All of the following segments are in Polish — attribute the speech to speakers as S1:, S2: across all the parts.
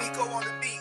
S1: Nico on the beat.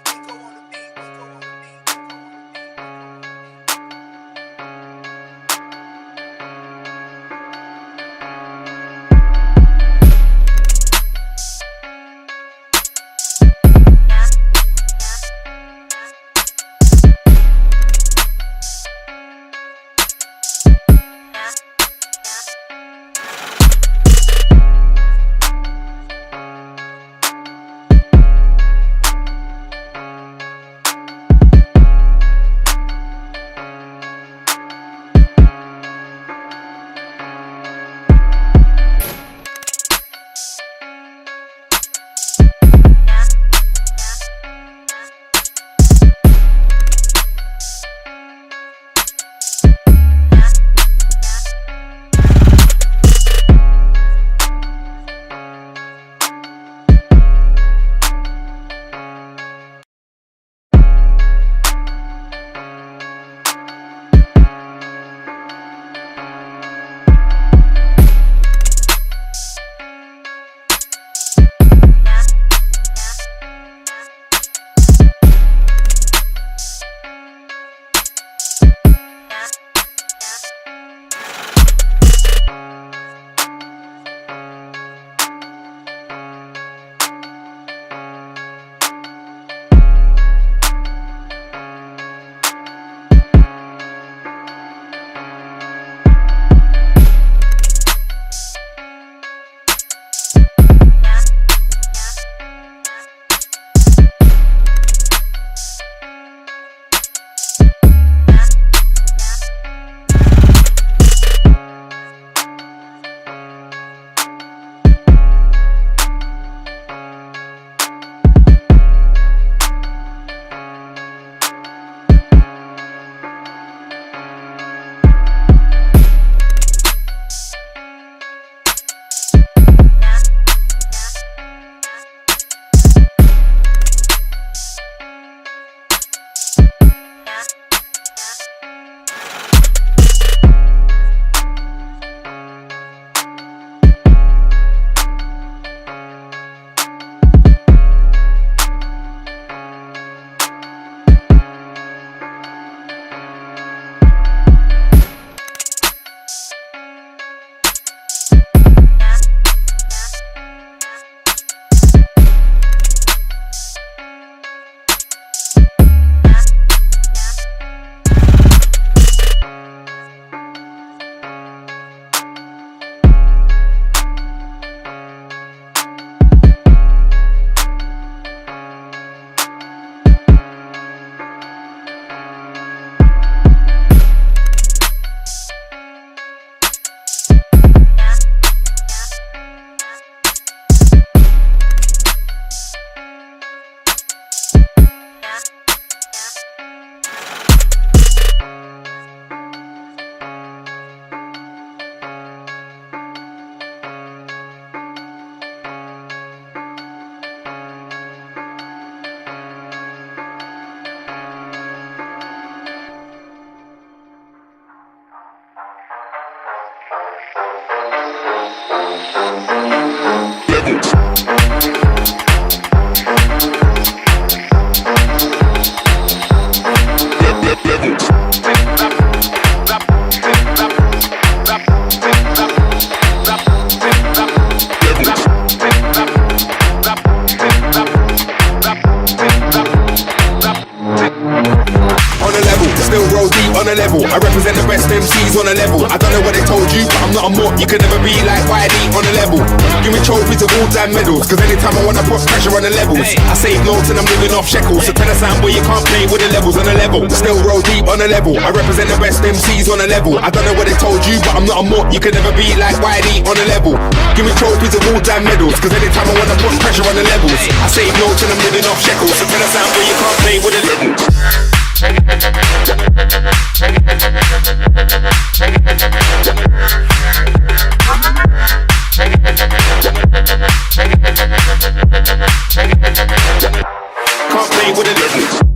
S2: Told you, but I'm not a mort. You can never be like YD on a level. Give me trophies of all time medals, cause anytime I wanna put pressure on the levels, I save notes and I'm living off shekels. So tell us something where you can't play with the levels on a level. Still roll deep on a level. I represent the best MCs on a level. I don't know what they told you, but I'm not a mort. You can never be like YD on a level. Give me trophies of all time medals, cause anytime I wanna put pressure on the levels, I save notes and I'm living off shekels. So tell us something where you can't play with the levels. with alertness.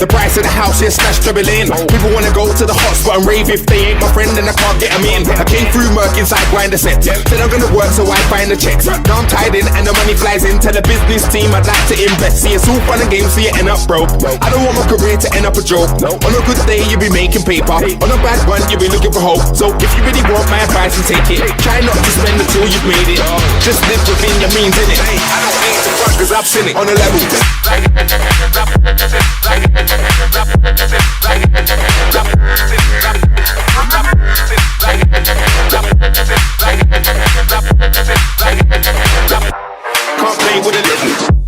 S2: The price of the house, is smash treble in. People wanna go to the hot spot and rave if they ain't my friend, then I can't get 'em in. I came through Merc inside grind the set. Said I'm gonna work, so I find the checks. Now I'm tied in and the money flies in. Tell the business team I'd like to invest. See, it's all fun and games, so you end up broke. I don't want my career to end up a joke. On a good day, you'll be making paper. On a bad one, you'll be looking for hope. So if you really want my advice, and take it. Try not to spend until you've made it. Just live within your means, innit? I don't need to front, cause I've seen it on a level. Can't play with a little.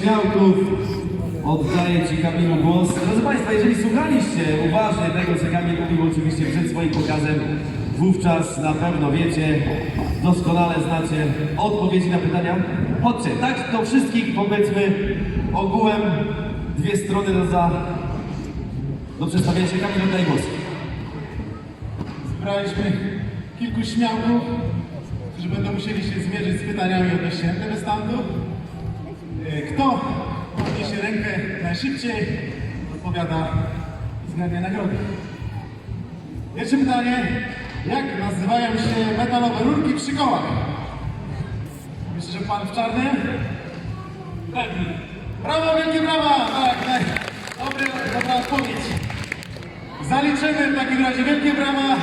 S3: Śmiałków oddaję Ci Kamilu głos. Proszę Państwa, jeżeli słuchaliście uważnie tego, co Kamil mówił oczywiście przed swoim pokazem, wówczas na pewno wiecie, doskonale znacie odpowiedzi na pytania. Chodźcie, tak do wszystkich powiedzmy ogółem dwie strony do, za, do przedstawienia się. Kamil, oddaję głos.
S4: Zebraliśmy kilku śmiałków, którzy będą musieli się zmierzyć z pytaniami odnośnie MTB standu. E, Kto podniesie rękę najszybciej, odpowiada względnie nagrody. Pierwsze pytanie. Jak nazywają się metalowe rurki przy kołach? Myślę, że pan w czarnym? Pewnie. Brawo, wielkie brawa! Tak, tak. Dobry, dobra odpowiedź. Zaliczymy w takim razie wielkie brawa.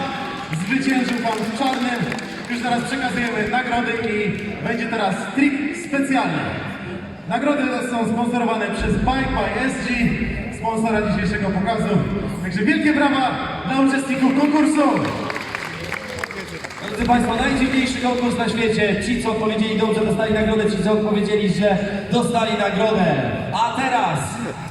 S4: Zwyciężył pan w czarnym. Już teraz przekazujemy nagrody i będzie teraz trik specjalny. Nagrody są sponsorowane przez Bike by SG, sponsora dzisiejszego pokazu. Także wielkie brawa dla uczestników konkursu.
S3: Drodzy Państwo, najdziwniejszy konkurs na świecie. Ci, co odpowiedzieli dobrze, dostali nagrodę. Ci, co odpowiedzieli źle, dostali nagrodę. A teraz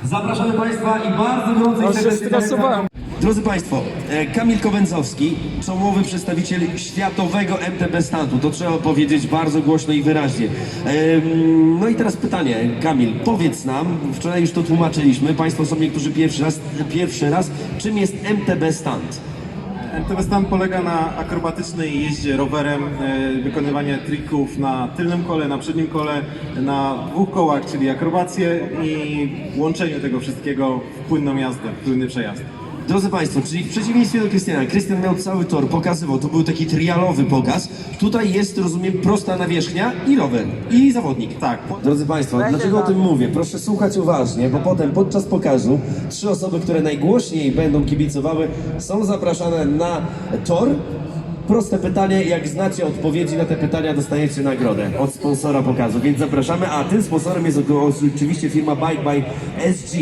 S3: zapraszamy Państwa i bardzo gorąco i serdecznie Drodzy Państwo, e, Kamil Kowęcowski, czołowy przedstawiciel światowego MTB standu. To trzeba powiedzieć bardzo głośno i wyraźnie. Em, No i teraz pytanie, Kamil, powiedz nam, wczoraj już to tłumaczyliśmy, Państwo są niektórzy pierwszy raz, pierwszy raz, czym jest MTB stand?
S4: MTB Stan polega na akrobatycznej jeździe rowerem, e, wykonywanie trików na tylnym kole, na przednim kole, na dwóch kołach, czyli akrobacje i łączeniu tego wszystkiego w płynną jazdę, w płynny przejazd.
S3: Drodzy Państwo, czyli w przeciwieństwie do Krystiana, Krystian miał cały tor, pokazywał, to był taki trialowy pokaz. Tutaj jest, rozumiem, prosta nawierzchnia i rower, i zawodnik.
S4: Tak.
S3: Drodzy Państwo, dlaczego o tym mówię? Proszę słuchać uważnie, bo potem podczas pokazu trzy osoby, które najgłośniej będą kibicowały, są zapraszane na tor. Proste pytanie, jak znacie odpowiedzi na te pytania, dostajecie nagrodę od sponsora pokazu, więc zapraszamy, a tym sponsorem jest oczywiście firma Bike by SG.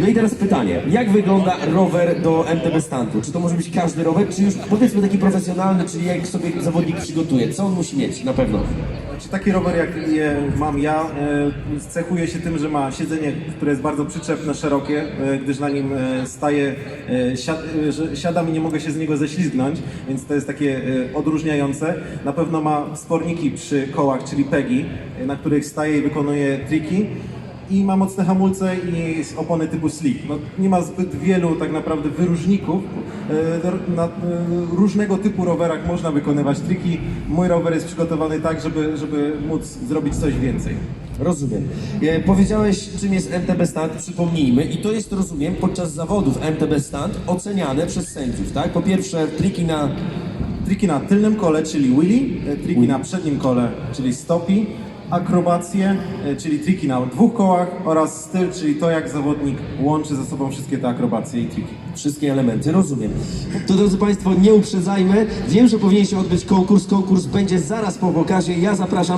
S3: No i teraz pytanie, jak wygląda rower do MTB standu? Czy to może być każdy rower, czy już powiedzmy taki profesjonalny, czyli jak sobie zawodnik przygotuje, co on musi mieć na pewno?
S4: Znaczy, taki rower jak mam ja, e, cechuje się tym, że ma siedzenie, które jest bardzo przyczepne, szerokie, e, gdyż na nim e, staję, siadam i nie mogę się z niego ześlizgnąć, więc to jest takie odróżniające. Na pewno ma wsporniki przy kołach, czyli pegi, e, na których staję i wykonuję triki. i ma mocne hamulce i opony typu slick. No, nie ma zbyt wielu tak naprawdę wyróżników. E, Na różnego typu rowerach można wykonywać triki. Mój rower jest przygotowany tak, żeby, żeby móc zrobić coś więcej.
S3: Rozumiem. E, powiedziałeś, czym jest MTB Stand, przypomnijmy. I to jest, rozumiem, podczas zawodów MTB Stand oceniane przez sędziów, tak? Po pierwsze, triki na
S4: Triki na tylnym kole, czyli wheelie, e, triki na przednim kole, czyli stopi, akrobacje, e, czyli triki na dwóch kołach oraz styl, czyli to jak zawodnik łączy ze sobą wszystkie te akrobacje i triki.
S3: wszystkie elementy, rozumiem. To drodzy Państwo, nie uprzedzajmy. Wiem, że powinien się odbyć konkurs. Konkurs będzie zaraz po pokazie. Ja zapraszam